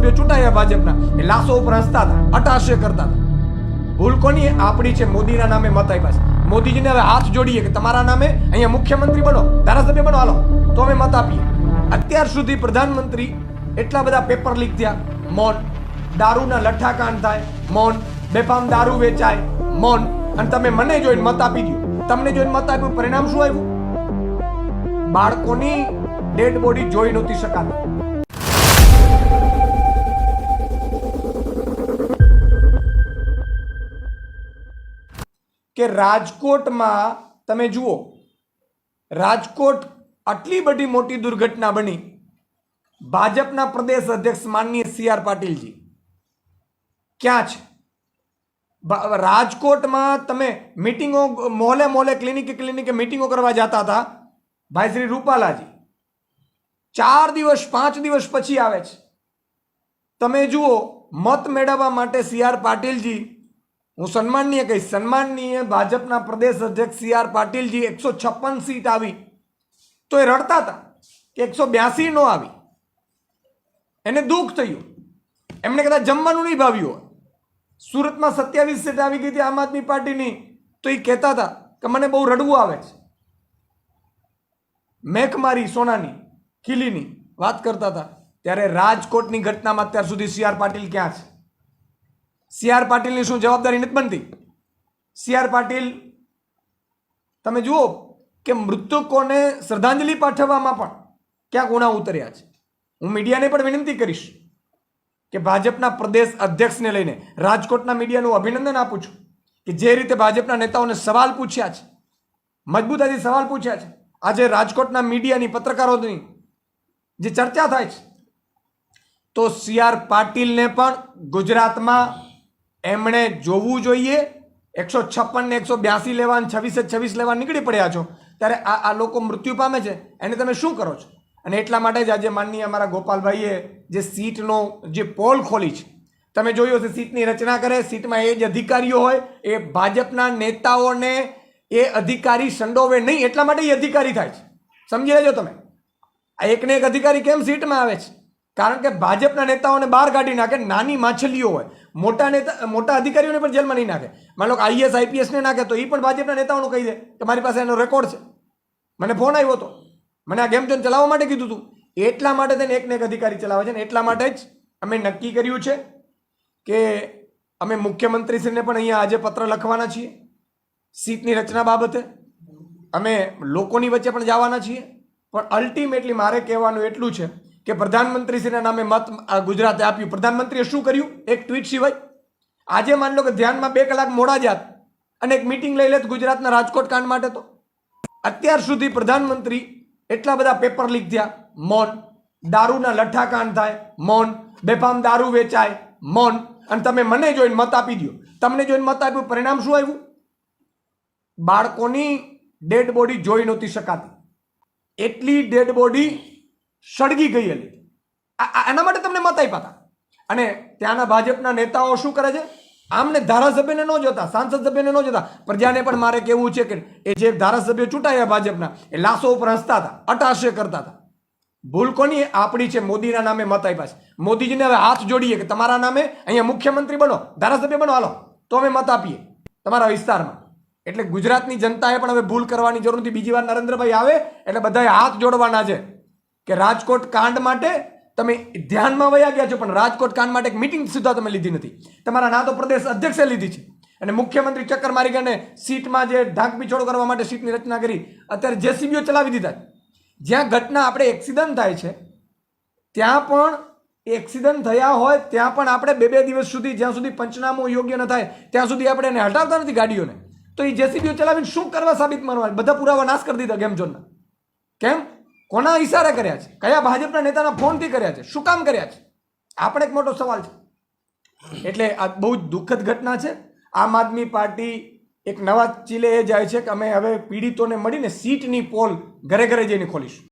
ધારાસભ્યો ચૂંટાયા ભાજપના. એ લાશો ઉપર હસતા હતા અટાશે કરતા હતા. ભૂલ કોની? આપણી છે, મોદીના નામે મત આપ્યા છે. મોદીજીને હવે હાથ જોડીએ કે તમારા નામે? અહીંયા મુખ્યમંત્રી બનો, ધારાસભ્ય બનો, હાલો. તો અમે મત આપીએ. અત્યાર સુધી પ્રધાનમંત્રી એટલા બધા પેપર લીક થયા. મૌન. દારૂના લઠ્ઠાકાંડ થાય, મૌન. બેફામ દારૂ વેચાય, મૌન. અને તમે મને જોઈને મત આપી દો તમને જોઈને મત આપ્યું, પરિણામ શું આવ્યું? બાળકોની ડેડ બોડી જોઈ નહોતી શકાતી. કે રાજકોટમાં, તમે જુઓ, રાજકોટ આટલી બધી મોટી દુર્ઘટના બની. ભાજપના પ્રદેશ અધ્યક્ષ માનનીય સી આર પાટીલજી. ક્યાં છે? રાજકોટમાં તમે મિટિંગો મોહલે મોહલે ક્લિનિકે ક્લિનિકે મિટિંગો કરવા જતા હતા. ભાઈ શ્રી રૂપાલાજી, ચાર દિવસ, પાંચ દિવસ પછી આવે છે. તમે જુઓ, મત મેળવવા માટે સી આર પાટીલજી હું સન્માનનીય કહીશ. સન્માનનીય ભાજપના પ્રદેશ અધ્યક્ષ સી આર પાટીલજી એકસો છપ્પન સીટ આવી. તો એ રડતા હતા કે એકસો બ્યાસી નો આવી. એને દુઃખ થયું. એમણે કદાચ જમવાનું નહીં ભાવ્યું હોય. સુરતમાં સત્યાવીસ સીટ આવી ગઈ હતી આમ આદમી પાર્ટીની. તો એ કહેતા હતા કે મને બહુ રડવું આવે છે. મેઘ મારી સોનાની, ખીલીની વાત કરતા હતા. ત્યારે રાજકોટની ઘટનામાં અત્યાર સુધી સી આર પાટીલ ક્યાં છે? સી આર પાટીલની શું જવાબદારી નથી બનતી? સી આર પાટીલ, તમે જુઓ કે મૃતકોને શ્રદ્ધાંજલિ પાઠવવામાં પણ ક્યાંક ઉણા ઉતર્યા છે. હું મીડિયાને પણ વિનંતી કરીશ કે ભાજપના પ્રદેશ અધ્યક્ષને લઈને રાજકોટના મીડિયાનું અભિનંદન આપું છું કે જે રીતે ભાજપના નેતાઓને સવાલ પૂછ્યા છે મજબૂતાથી સવાલ પૂછ્યા છે. આજે રાજકોટના મીડિયાની પત્રકારોની જે ચર્ચા થાય છે, તો સી આર પાટીલને પણ ગુજરાતમાં એમણે જોવું જોઈએ, એકસો છપ્પન ને એકસો બ્યાસી લેવા છવ્વીસે છવ્વીસ લેવા નીકળી પડ્યા છો, ત્યારે આ આ લોકો મૃત્યુ પામે છે. એને તમે શું કરો છો? અને એટલા માટે જ આજે માનનીય અમારા ગોપાલભાઈએ જે સીટનો, જે પોલ ખોલી છે, તમે જોયું હશે સીટની રચના કરે, સીટમાં એ જ અધિકારીઓ હોય, એ ભાજપના નેતાઓને એ અધિકારી સંડોવે નહીં, એટલા માટે એ અધિકારી થાય છે. સમજી લેજો તમે. આ એકને એક અધિકારી કેમ સીટમાં આવે છે? કારણ કે ભાજપના નેતાઓને બહાર કાઢી નાખે, નાની માછલીઓ હોય. મોટા નેતા, મોટા અધિકારીઓને પણ જેલમાં નહીં નાખે. માનો કે આઈએસ આઈપીએસને નાખે, તો એ પણ ભાજપના નેતાઓનું કહી દે કે મારી પાસે એનો રેકોર્ડ છે. મને ફોન આવ્યો હતો મને આ ગેમ ઝોન ચલાવવા માટે કીધું હતું એટલા માટે તેને એકને એક અધિકારી ચલાવે છે ને એટલા માટે જ અમે નક્કી કર્યું છે કે અમે મુખ્યમંત્રીશ્રીને પણ અહીંયા આજે પત્ર લખવાના છીએ, સીટની રચના બાબતે. અમે લોકોની વચ્ચે પણ જવાના છીએ. પણ અલ્ટિમેટલી મારે કહેવાનું એટલું છે કે પ્રધાનમંત્રીશ્રીના નામે મત ગુજરાતે આપ્યું. પ્રધાનમંત્રીએ શું કર્યું? એક ટ્વીટ સિવાય. આજે માની લો કે ધ્યાનમાં બે કલાક મોડા જાત અને એક મિટિંગ લઈ લેત ગુજરાતના રાજકોટ કાંડ માટે તો. અત્યાર સુધી પ્રધાનમંત્રી એટલા બધા પેપર લીક થયા. મૌન. દારૂના લઠ્ઠાકાંડ થાય. મૌન. બેફામ દારૂ વેચાય. મૌન. અને તમે મને જોઈને મત આપી દો તમને જોઈને મત આપ્યું. પરિણામ શું આવ્યું? બાળકોની ડેડ બોડી જોઈ નહોતી શકાતી. એટલી ડેડ બોડી સળગી ગઈ આ- એના માટે તમને મત આપ્યા હતા. અને ત્યાંના ભાજપના નેતાઓ શું કરે છે? આમને ધારાસભ્યને ન જોતા, સાંસદ સભ્યને ન જોતા. પ્રજાને પણ મારે કહેવું છે કે એ જે ધારાસભ્ય ચૂંટાયા ભાજપના, એ લાશો ઉપર હસતા હતા અટાશ્ય કરતા હતા. ભૂલ કોની? આપણી છે, મોદીના નામે મત આપ્યા છે. મોદીજીને હવે હાથ જોડીએ કે તમારા નામે અહીંયા મુખ્યમંત્રી બનો, ધારાસભ્ય બનો, હાલો. તો અમે મત આપીએ, તમારા વિસ્તારમાં. એટલે ગુજરાતની જનતાએ પણ હવે ભૂલ કરવાની જરૂર નથી. બીજી વાર નરેન્દ્રભાઈ આવે, એટલે બધાએ હાથ જોડવાના છે. કે રાજકોટ કાંડ માટે તમે ધ્યાનમાં વયા ગયા છો, પણ રાજકોટ કાંડ માટે એક મિટિંગ સુધા તમે લીધી નથી. તમારા ના તો પ્રદેશ અધ્યક્ષે લીધી છે. અને મુખ્યમંત્રી ચક્કર મારી ગઈને સીટમાં જે ઢાંકપીછોડ કરવા માટે સીટની રચના કરી, અત્યારે જેસીબીઓ ચલાવી દીધા જ્યાં ઘટના આપણે એક્સિડન્ટ થાય છે, ત્યાં પણ એક્સિડન્ટ થયા હોય, ત્યાં પણ આપણે બે બે દિવસ સુધી, જ્યાં સુધી પંચનામું યોગ્ય ન થાય, ત્યાં સુધી આપણે એને હટાવતા નથી ગાડીઓને. તો એ જેસીબીઓ ચલાવીને શું કરવા સાબિત મારવા? બધા પુરાવા નાશ કરી દીધા ગેમ ઝોનના કેમ? કોના ઈશારે કર્યા છે? કયા ભાજપના નેતાના ફોનથી કર્યા છે? શું કામ કર્યા છે? આ પણ એક મોટો સવાલ છે. એટલે આ બહુ જ દુઃખદ ઘટના છે. આમ આદમી પાર્ટી એક નવા ચીલે એ જાય છે કે અમે હવે પીડિતોને મળીને સીટની પોલ ઘરે ઘરે જઈને ખોલીશું.